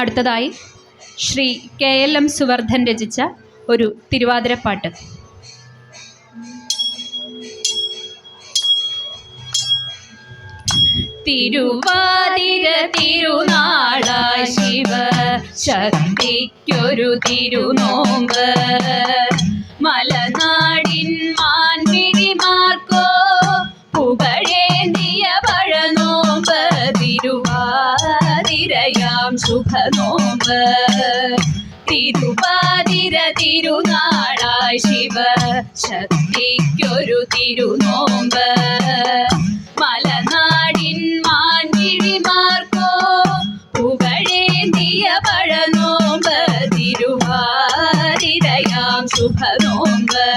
അടുത്തതായി Shri K L M Suvardhan രചിച്ച ഒരു തിരുവാതിരപ്പാട്ട്. തിരുവാതിര തിരുനാള ശിവ ശക്തിക്കൊരു തിരുനോമ്പ്. ശുഭനോമ്പ് തിരുവാതിര തിരുനാളായി ശിവ ശക്തിക്കൊരു തിരുനോമ്പ്. മലനാടിൻ മാൻകിഴിമാർക്കോ പുകഴേന്തിയ പഴനോമ്പ്. തിരുവാതിരയാം ശുഭനോമ്പ്.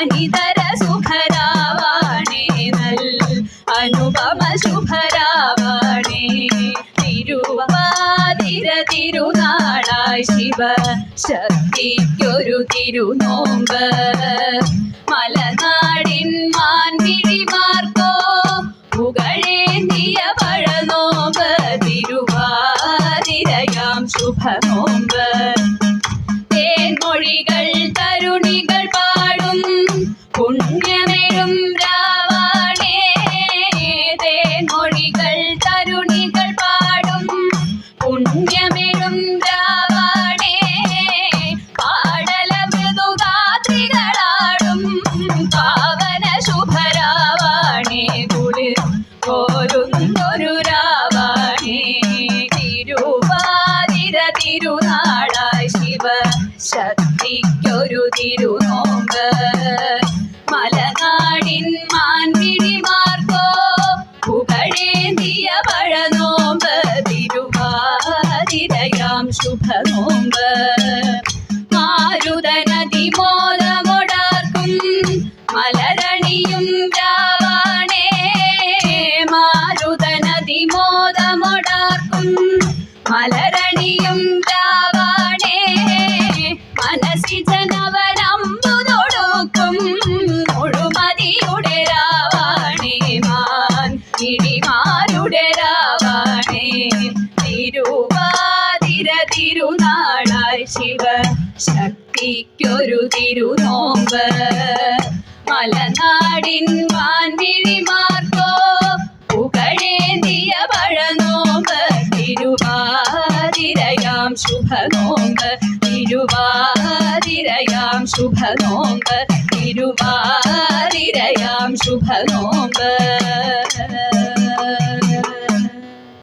അനിതര സുഖരാവാണേ നൽ. അനുപമ ശുഭരാവാണേ. തിരുവാതിര തിരുനാളായി ശിവ ശക്തിക്കൊരു തിരുനോമ്പ്. മലനാടിൻ മാൻപിഴിമാർക്കോ പുകഴേന്തിയ പഴനോമ്പ് തിരുവാതിരയാം ശുഭനോമ്പ്. ശുഭനോമ്പ് മാരുതനദി മോദമൊടാർക്കും മലരണിയും രാവാണേ. മാരുതനദി മോദമൊടാർക്കും മലരണിയും രാവാണേ. മനസ്സി ജനവനമ്പു ശിവ ശക്തിക്കൊരു തിരുനോമ്പ്. മലനാടിൻ വാൻവിഴിമാർക്കോ പുകഴേന്തിയ പഴനോമ്പ്. തിരുവാതിരയാം ശുഭനോമ്പ്. തിരുവാതിരയാം ശുഭനോമ്പ്. തിരുവാതിരയാം ശുഭനോമ്പ്.